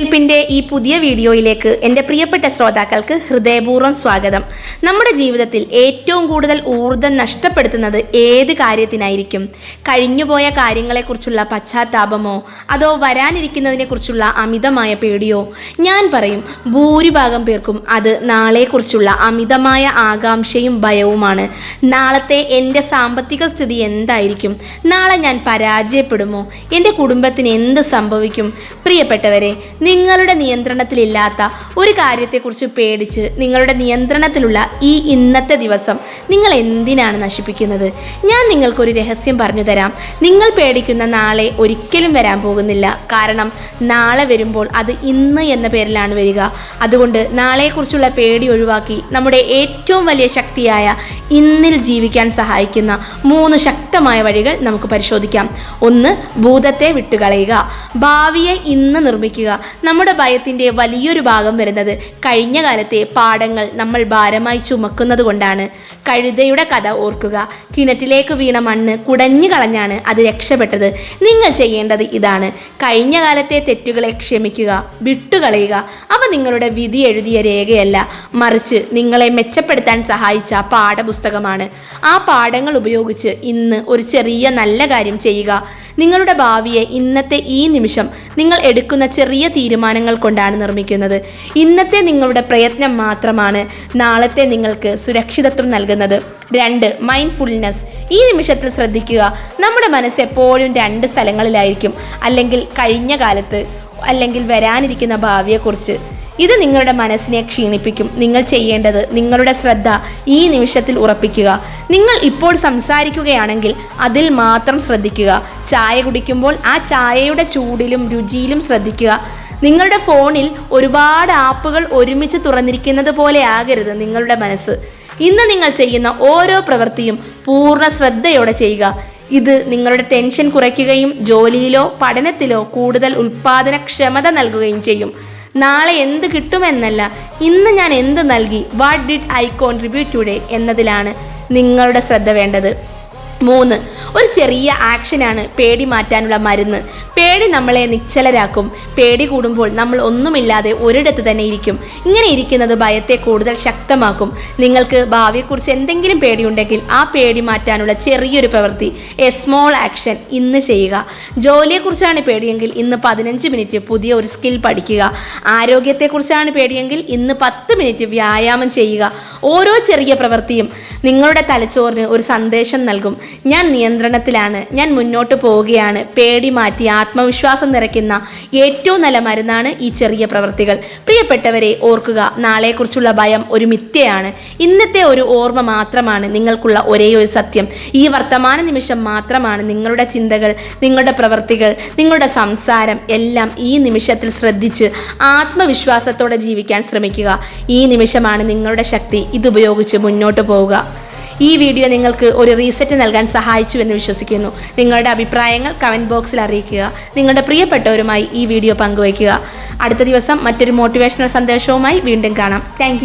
ിന്റെ ഈ പുതിയ വീഡിയോയിലേക്ക് എന്റെ പ്രിയപ്പെട്ട ശ്രോതാക്കൾക്ക് ഹൃദയപൂർവം സ്വാഗതം. നമ്മുടെ ജീവിതത്തിൽ ഏറ്റവും കൂടുതൽ ഊർജം നഷ്ടപ്പെടുത്തുന്നത് ഏത് കാര്യത്തിനായിരിക്കും? കഴിഞ്ഞുപോയ കാര്യങ്ങളെക്കുറിച്ചുള്ള പശ്ചാത്താപമോ അതോ വരാനിരിക്കുന്നതിനെക്കുറിച്ചുള്ള അമിതമായ പേടിയോ? ഞാൻ പറയും ഭൂരിഭാഗം പേർക്കും അത് നാളെക്കുറിച്ചുള്ള അമിതമായ ആകാംക്ഷയും ഭയവുമാണ്. നാളത്തെ എന്റെ സാമ്പത്തിക സ്ഥിതി എന്തായിരിക്കും? നാളെ ഞാൻ പരാജയപ്പെടുമോ? എന്റെ കുടുംബത്തിന് എന്ത് സംഭവിക്കും? പ്രിയപ്പെട്ടവരെ നിങ്ങളുടെ നിയന്ത്രണത്തിലില്ലാത്ത ഒരു കാര്യത്തെക്കുറിച്ച് പേടിച്ച് നിങ്ങളുടെ നിയന്ത്രണത്തിലുള്ള ഈ ഇന്നത്തെ ദിവസം നിങ്ങൾ എന്തിനാണ് നശിപ്പിക്കുന്നത്? ഞാൻ നിങ്ങൾക്കൊരു രഹസ്യം പറഞ്ഞു തരാം. നിങ്ങൾ പേടിക്കുന്ന നാളെ ഒരിക്കലും വരാൻ പോകുന്നില്ല. കാരണം നാളെ വരുമ്പോൾ അത് ഇന്ന് എന്ന പേരിലാണ് വരിക. അതുകൊണ്ട് നാളെക്കുറിച്ചുള്ള പേടി ഒഴിവാക്കി നമ്മുടെ ഏറ്റവും വലിയ ശക്തിയായ ഇന്നിൽ ജീവിക്കാൻ സഹായിക്കുന്ന മൂന്ന് ശക്തമായ വഴികൾ നമുക്ക് പരിശോധിക്കാം. ഒന്ന് ഭൂതത്തെ വിട്ടുകളയുക. ഭാവിയെ ഇന്ന് നിർമ്മിക്കുക. നമ്മുടെ ഭയത്തിന്റെ വലിയൊരു ഭാഗം വരുന്നത് കഴിഞ്ഞ കാലത്തെ പാഠങ്ങൾ നമ്മൾ ഭാരമായി ചുമക്കുന്നത് കൊണ്ടാണ്. കഴുതയുടെ കഥ ഓർക്കുക. കിണറ്റിലേക്ക് വീണ മണ്ണ് കുടഞ്ഞു കളഞ്ഞാണ് അത് രക്ഷപ്പെട്ടത്. നിങ്ങൾ ചെയ്യേണ്ടത് ഇതാണ്. കഴിഞ്ഞ കാലത്തെ തെറ്റുകളെ ക്ഷമിക്കുക വിട്ടുകളയുക. അവ നിങ്ങളുടെ വിധി എഴുതിയ രേഖയല്ല. മറിച്ച് നിങ്ങളെ മെച്ചപ്പെടുത്താൻ സഹായിച്ച പാഠപുസ്തകമാണ് ആ പാഠങ്ങൾ ഉപയോഗിച്ച് ഇന്ന് ഒരു ചെറിയ നല്ല കാര്യം ചെയ്യുക. നിങ്ങളുടെ ഭാവിയെ ഇന്നത്തെ ഈ നിമിഷം നിങ്ങൾ എടുക്കുന്ന ചെറിയ തീരുമാനങ്ങൾ കൊണ്ടാണ് നിർമ്മിക്കുന്നത്. ഇന്നത്തെ നിങ്ങളുടെ പ്രയത്നം മാത്രമാണ് നാളത്തെ നിങ്ങൾക്ക് സുരക്ഷിതത്വം നൽകുന്നത്. രണ്ട് മൈൻഡ്ഫുൾനെസ് ഈ നിമിഷത്തിൽ ശ്രദ്ധിക്കുക നമ്മുടെ മനസ്സ് എപ്പോഴും രണ്ട് സ്ഥലങ്ങളിലായിരിക്കും. അല്ലെങ്കിൽ കഴിഞ്ഞ കാലത്ത് അല്ലെങ്കിൽ വരാനിരിക്കുന്ന ഭാവിയെക്കുറിച്ച്. ഇത് നിങ്ങളുടെ മനസ്സിനെ ക്ഷീണിപ്പിക്കും. നിങ്ങൾ ചെയ്യേണ്ടത് നിങ്ങളുടെ ശ്രദ്ധ ഈ നിമിഷത്തിൽ ഉറപ്പിക്കുക. നിങ്ങൾ ഇപ്പോൾ സംസാരിക്കുകയാണെങ്കിൽ അതിൽ മാത്രം ശ്രദ്ധിക്കുക. ചായ കുടിക്കുമ്പോൾ ആ ചായയുടെ ചൂടിലും രുചിയിലും ശ്രദ്ധിക്കുക. നിങ്ങളുടെ ഫോണിൽ ഒരുപാട് ആപ്പുകൾ ഒരുമിച്ച് തുറന്നിരിക്കുന്നത് പോലെ ആകരുത് നിങ്ങളുടെ മനസ്സ്. ഇന്ന് നിങ്ങൾ ചെയ്യുന്ന ഓരോ പ്രവൃത്തിയും പൂർണ ശ്രദ്ധയോടെ ചെയ്യുക. ഇത് നിങ്ങളുടെ ടെൻഷൻ കുറയ്ക്കുകയും ജോലിയിലോ പഠനത്തിലോ കൂടുതൽ ഉൽപാദനക്ഷമത നൽകുകയും ചെയ്യും. നാളെ എന്ത് കിട്ടുമെന്നല്ല ഇന്ന് ഞാൻ എന്ത് നൽകി? What did I contribute today എന്നതിലാണ് നിങ്ങളുടെ ശ്രദ്ധ വേണ്ടത്. മൂന്ന്. ഒരു ചെറിയ ആക്ഷനാണ് പേടി മാറ്റാനുള്ള മരുന്ന്. പേടി നമ്മളെ നിശ്ചലരാക്കും. പേടി കൂടുമ്പോൾ നമ്മൾ ഒന്നുമില്ലാതെ ഒരിടത്ത് തന്നെ ഇരിക്കും. ഇങ്ങനെ ഇരിക്കുന്നത് ഭയത്തെ കൂടുതൽ ശക്തമാക്കും. നിങ്ങൾക്ക് ഭാവിയെക്കുറിച്ച് എന്തെങ്കിലും പേടിയുണ്ടെങ്കിൽ ആ പേടി മാറ്റാനുള്ള ചെറിയൊരു പ്രവൃത്തി എ സ്മോൾ ആക്ഷൻ ഇന്ന് ചെയ്യുക. ജോലിയെക്കുറിച്ചാണ് പേടിയെങ്കിൽ ഇന്ന് പതിനഞ്ച് മിനിറ്റ് പുതിയ ഒരു സ്കിൽ പഠിക്കുക. ആരോഗ്യത്തെക്കുറിച്ചാണ് പേടിയെങ്കിൽ ഇന്ന് പത്ത് മിനിറ്റ് വ്യായാമം ചെയ്യുക. ഓരോ ചെറിയ പ്രവൃത്തിയും നിങ്ങളുടെ തലച്ചോറിന് ഒരു സന്ദേശം നൽകും. ഞാൻ നിയന്ത്രണത്തിലാണ്. ഞാൻ മുന്നോട്ട് പോവുകയാണ്. പേടി മാറ്റി ആത്മവിശ്വാസം നിറയ്ക്കുന്ന ഏറ്റവും നല്ല മരുന്നാണ് ഈ ചെറിയ പ്രവൃത്തികൾ. പ്രിയപ്പെട്ടവരെ ഓർക്കുക നാളെക്കുറിച്ചുള്ള ഭയം ഒരു മിഥ്യയാണ്. ഇന്നത്തെ ഒരു ഓർമ്മ മാത്രമാണ് നിങ്ങൾക്കുള്ള ഒരേ ഒരു സത്യം. ഈ വർത്തമാന നിമിഷം മാത്രമാണ് നിങ്ങളുടെ ചിന്തകൾ നിങ്ങളുടെ പ്രവൃത്തികൾ നിങ്ങളുടെ സംസാരം എല്ലാം ഈ നിമിഷത്തിൽ ശ്രദ്ധിച്ച് ആത്മവിശ്വാസത്തോടെ ജീവിക്കാൻ ശ്രമിക്കുക. ഈ നിമിഷമാണ് നിങ്ങളുടെ ശക്തി. ഇതുപയോഗിച്ച് മുന്നോട്ട് പോവുക. ഈ വീഡിയോ നിങ്ങൾക്ക് ഒരു റീസെറ്റ് നൽകാൻ സഹായിച്ചു എന്ന് വിശ്വസിക്കുന്നു. നിങ്ങളുടെ അഭിപ്രായങ്ങൾ കമന്റ് ബോക്സിൽ അറിയിക്കുക. നിങ്ങളുടെ പ്രിയപ്പെട്ടവരുമായി ഈ വീഡിയോ പങ്കുവയ്ക്കുക. അടുത്ത ദിവസം മറ്റൊരു മോട്ടിവേഷണൽ സന്ദേശവുമായി വീണ്ടും കാണാം. താങ്ക്